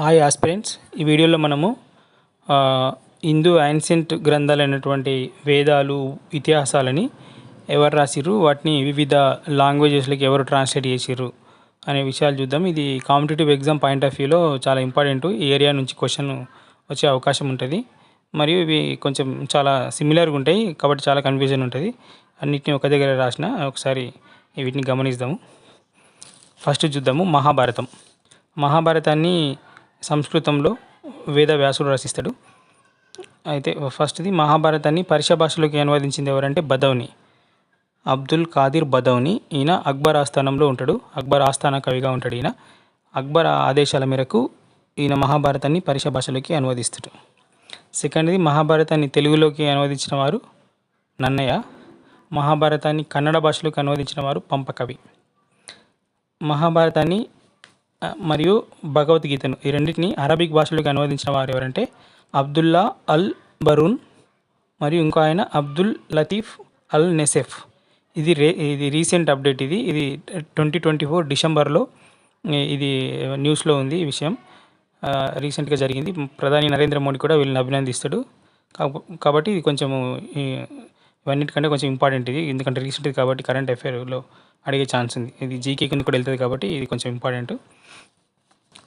Hi aspirants ఈ వీడియోలో మనము హిందూ యాన్సెంట్ గ్రంథాలైనటువంటి వేదాలు ఇతిహాసాలని ఎవరు రాసిర్రు వాటిని వివిధ లాంగ్వేజెస్లోకి ఎవరు ట్రాన్స్లేట్ చేసిర్రు అనే విషయాలు చూద్దాం. ఇది కాంపిటేటివ్ ఎగ్జామ్ పాయింట్ ఆఫ్ వ్యూలో చాలా ఇంపార్టెంట్. ఈ ఏరియా నుంచి క్వశ్చన్ వచ్చే అవకాశం ఉంటుంది. మరియు ఇవి కొంచెం చాలా సిమిలర్గా ఉంటాయి కాబట్టి చాలా కన్ఫ్యూజన్ ఉంటుంది. అన్నిటిని ఒక దగ్గర రాసిన ఒకసారి వీటిని గమనిద్దాము. ఫస్ట్ చూద్దాము మహాభారతం. మహాభారతాన్ని సంస్కృతంలో వేద వ్యాసుడు రచిస్తాడు. అయితే ఫస్ట్ది మహాభారతాన్ని పర్షియా భాషలోకి అనువదించింది ఎవరంటే బదౌని. అబ్దుల్ ఖాదిర్ బదౌని. ఈయన అక్బర్ ఆస్థానంలో ఉంటాడు. అక్బర్ ఆస్థాన కవిగా ఉంటాడు ఈయన. అక్బర్ ఆదేశాల మేరకు ఈయన మహాభారతాన్ని పర్షియా భాషలోకి అనువదిస్తాడు. సెకండ్ది మహాభారతాన్ని తెలుగులోకి అనువదించిన వారు నన్నయ్య. మహాభారతాన్ని కన్నడ భాషలోకి అనువదించిన వారు పంపకవి. మహాభారతాన్ని మరియు భగవద్గీతను. ఈ రెండింటిని అరబిక్ భాషలోకి అనువదించిన వారు ఎవరంటే అబ్దుల్లా అల్ బరూన్ మరియు ఇంకో ఆయన అబ్దుల్ లతీఫ్ అల్ నెసెఫ్. ఇది రే ఇది రీసెంట్ అప్డేట్ ఇది. ఇది ట్వంటీ ట్వంటీ ఫోర్ డిసెంబర్లో ఇది న్యూస్లో ఉంది ఈ విషయం. రీసెంట్గా జరిగింది. ప్రధాని నరేంద్ర మోడీ కూడా వీళ్ళని అభినందిస్తాడు. కాబట్టి ఇది కొంచెము ఇవన్నిటికంటే కొంచెం ఇంపార్టెంట్ ఇది. ఎందుకంటే రీసెంట్ కాబట్టి కరెంట్ అఫైర్లో అడిగే ఛాన్స్ ఉంది. ఇది జీకే కింద కూడా వెళ్తుంది కాబట్టి ఇది కొంచెం ఇంపార్టెంట్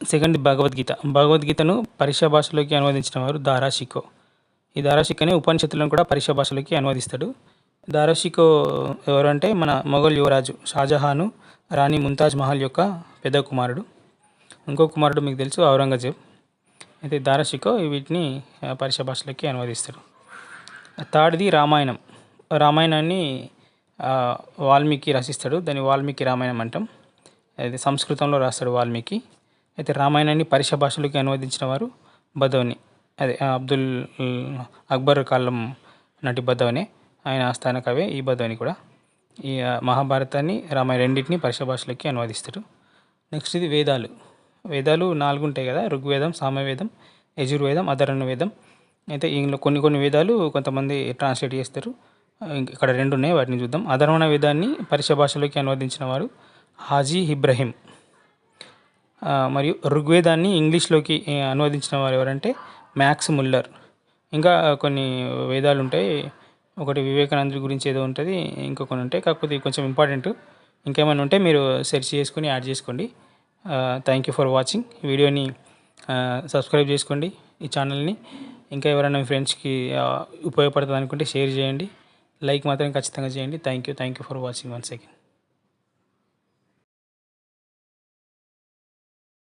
సెకండ్ భగవద్గీత. భగవద్గీతను పర్షియా భాషలోకి అనువదించిన వారు దారాషికో ఈ దారాషికోనే ఉపనిషత్తులను కూడా పర్షియా భాషలోకి అనువదిస్తాడు. దారాషికో ఎవరంటే మన మొఘల్ యువరాజు షాజహాను రాణి ముంతాజ్ మహల్ యొక్క పెద్ద కుమారుడు. ఇంకో కుమారుడు మీకు తెలుసు ఔరంగజేబ్. అయితే దారాషికో వీటిని ఆ, భాషలోకి అనువదిస్తాడు. థర్డ్ది రామాయణం. రామాయణాన్ని వాల్మీకి రచిస్తాడు దాన్ని వాల్మీకి రామాయణం అంటాం. అది సంస్కృతంలో రాస్తాడు వాల్మీకి. అయితే రామాయణాన్ని పరిష భాషలోకి అనువదించిన వారు బదౌని. అదే అబ్దుల్ అక్బర్ కాలం నాటి బదౌనే. ఆయన ఆస్థాన కవే ఈ బదౌని కూడా. ఈ మహాభారతాన్ని రామాయణ రెండింటిని పరిష భాషలోకి అనువదిస్తాడు. నెక్స్ట్ ఇది వేదాలు. వేదాలు నాలుగు ఉంటాయి కదా. ఋగ్వేదం సామవేదం యజుర్వేదం అధర్వణ వేదం అయితే ఇందులో కొన్ని కొన్ని వేదాలు కొంతమంది ట్రాన్స్లేట్ చేస్తారు. ఇక్కడ రెండు ఉన్నాయి వాటిని చూద్దాం. అధర్వణ వేదాన్ని పర్షియా భాషలోకి అనువదించిన వారు హాజీ ఇబ్రహీం. మరియు ఋగ్వేదాన్ని ఇంగ్లీష్లోకి అనువదించిన వారు ఎవరంటే మ్యాక్స్ ముల్లర్. ఇంకా కొన్ని వేదాలు ఉంటాయి ఒకటి వివేకానందుడి గురించి ఏదో ఉంటుంది ఇంకా కొన్ని ఉంటాయి. కాకపోతే కొంచెం ఇంపార్టెంట్. ఇంకేమైనా ఉంటే మీరు సెర్చ్ చేసుకొని యాడ్ చేసుకోండి. Thank you for watching. వీడియోని సబ్స్క్రైబ్ చేసుకోండి ఈ ఛానల్ని. ఇంకా ఎవరైనా మీ ఫ్రెండ్స్కి ఉపయోగపడుతుంది అనుకుంటే షేర్ చేయండి. లైక్ మాత్రం ఖచ్చితంగా చేయండి. Thank you thank you for watching one second